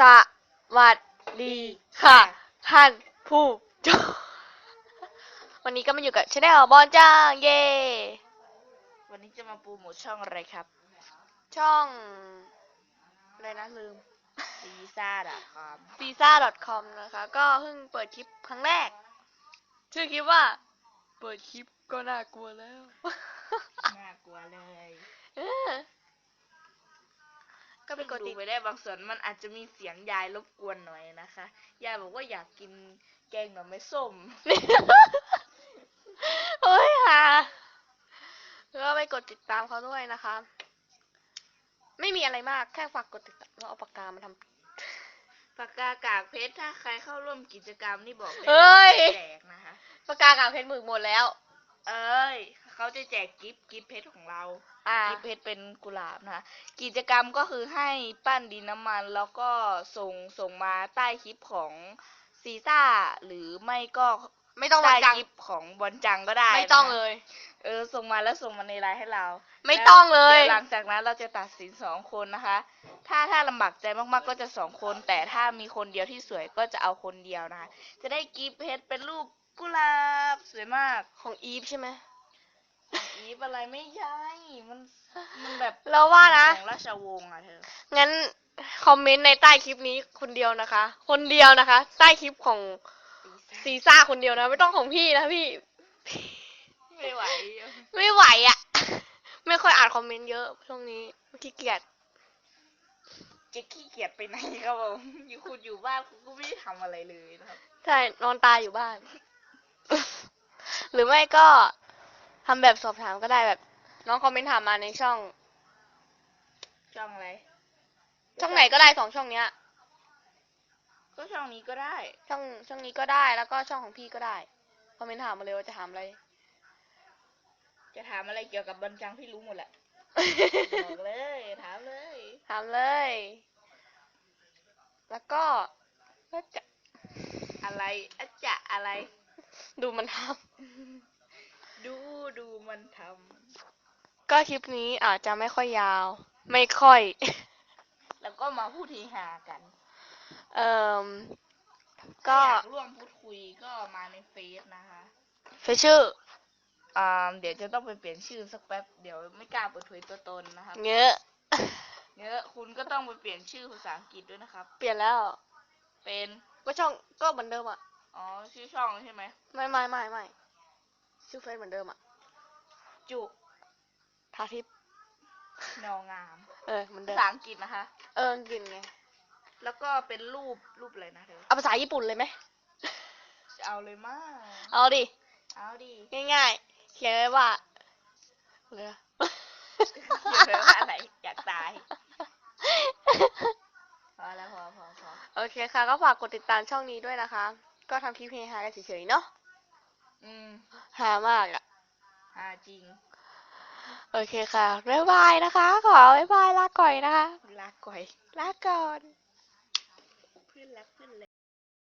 สวัสดีค่ะ ท่านผู้ชมวันนี้ก็มาอยู่กับชาแนลบอลจ้างเย่วันนี้จะมาโปรโมทช่องอะไรครับช่องอะไรนะลืมซีซ่าดะครับ c i s a com นะคะ ก็เพิ่งเปิดคลิปครั้งแรก ชื่อคลิปว่า เปิดคลิปก็น่ากลัวแล้ว น่ากลัวเลย เออ ก็ไปกดดูติดไปได้บางส่วนมันอาจจะมีเสียงยายรบกวนหน่อยนะคะ ยายบอกว่าอยากกินแกงหน่อไม้ส้มเฮ้ยค่ะแล้วก็ไปกดติดตามเขาด้วยนะคะ ไม่มีอะไรมากแค่ฝากกดติดตามแล้วเอาปากกามาทำปากกากากเพชรถ้าใครเข้าร่วมกิจกรรมนี่บอกได้เอ้ยว่าจะแจกนะคะปากกากาเพชรหมึกหมดแล้ว เอ้ย เขาจะแจกกิฟต์กิฟต์เพชรของเรา อ่า กิฟต์เพชรเป็นกุหลาบนะคะกิจกรรมก็คือให้ปั้นดินน้ำมันแล้วก็ส่งส่งมาใต้คลิปของซีซ่า หรือไม่ก็ไม่ต้องใต้มาจังคลิปของบอลจังก็ได้ไม่ต้องนะคะเลยเออส่งมาแล้วส่งมาในไลน์ให้เราไม่ต้องเลยดี๋วหลังจากนั้นเราจะตัดสินสองคนนะคะ ถ้าถ้าลำบากใจมากๆก็จะสองคน แต่ถ้ามีคนเดียวที่สวยก็จะเอาคนเดียวนะคะ จะได้กิฟต์เพชรเป็นรูปกุหลาบสวยมาก ของอีฟใช่ไหม อีฟอะไรไม่ใช่ มัน มันแบบเราว่านะ ของราชวงศ์อะเธอ งั้นคอมเมนต์ในใต้คลิปนี้คนเดียวนะคะ คนเดียวนะคะ ใต้คลิปของซีซ่าคนเดียวนะ ไม่ต้องของพี่นะพี่ ไม่ไหว ไม่ไหวอะ่ะ ไม่ค่อยอ่านคอมเมนต์เยอะช่วงนี้ขี้เกียจจะขี้เกียจไปไหนครับผมอยู่คุณอยู่บ้านคุณก็ไม่ได้ทำอะไรเลยนะครับ ใช่ นอนตายอยู่บ้าน หรือไม่ก็ ทำแบบสอบถามก็ได้แบบ น้องคอมเมนต์ถามมาในช่อง ช่องอะไรช่องไหนก็ได้สองช่องเนี้ย ก็ช่องนี้ก็ได้ ช่องช่องนี้ก็ได้แล้วก็ช่องของพี่ก็ได้คอมเมนต์ถามมาเลยว่าจะถามอะไร จะถามอะไรเกี่ยวกับบอลจังพี่รู้หมดแหละ บอกเลย ถามเลย ถามเลย แล้วก็ก็จะอะไรอะจะอะไร ดูมันท ดูดูมันทำก็คลิปนี้อาจจะไม่ค่อยยาว ไม่ค่อยำแล้วก็มาพูดทีหากันเอ่มก็ถ้าอยากร่วมพูดคุยก็มาในเฟซนะคะเฟซชื่ออ่าเดี๋ยวจะต้องไปเปลี่ยนชื่อสักแป๊บเดี๋ยวไม่กล้าเปิดเผยตัวตนนะครับเงอะเนี่ยคุณก็ต้องไปเปลี่ยนชื่อภาษาอังกฤษด้วยนะครับ เปลี่ยนแล้ว เป็นก็ช่องก็เหมือนเดิมอะ อ๋อชื่อช่องใช่ไหมไม่ไม่ไม่ไม่ ชื่อเฟซเหมือนเดิมอะ จุทาทิพย์นองาม เออเหมือนเดิภามษาอังกฤษนะคะ เออกินไง แล้วก็เป็นรูปรูปอะไรนะเธอเอาภาษาญี่ปุ่นเลยไหมจะเอาเลยมากเอาดิ เอาดิง่ายๆ เขียนไว้ว่าเลยนะเดี๋ยวว่าอะไรอยากตาย พอแล้วพอพอพอ โอเคค่ะ ก็ฝากกดติดตามช่องนี้ด้วยนะคะ ก็ทำคลิปเฮฮากันเฉยๆเนาะ อืมฮามากอะหาจริง โอเคค่ะบ๊ายบายนะคะ ขอบ๊ายบายลาก่อยนะคะ ลาก่อย ลาก่อน เพื่อนรักเพื่อนเลย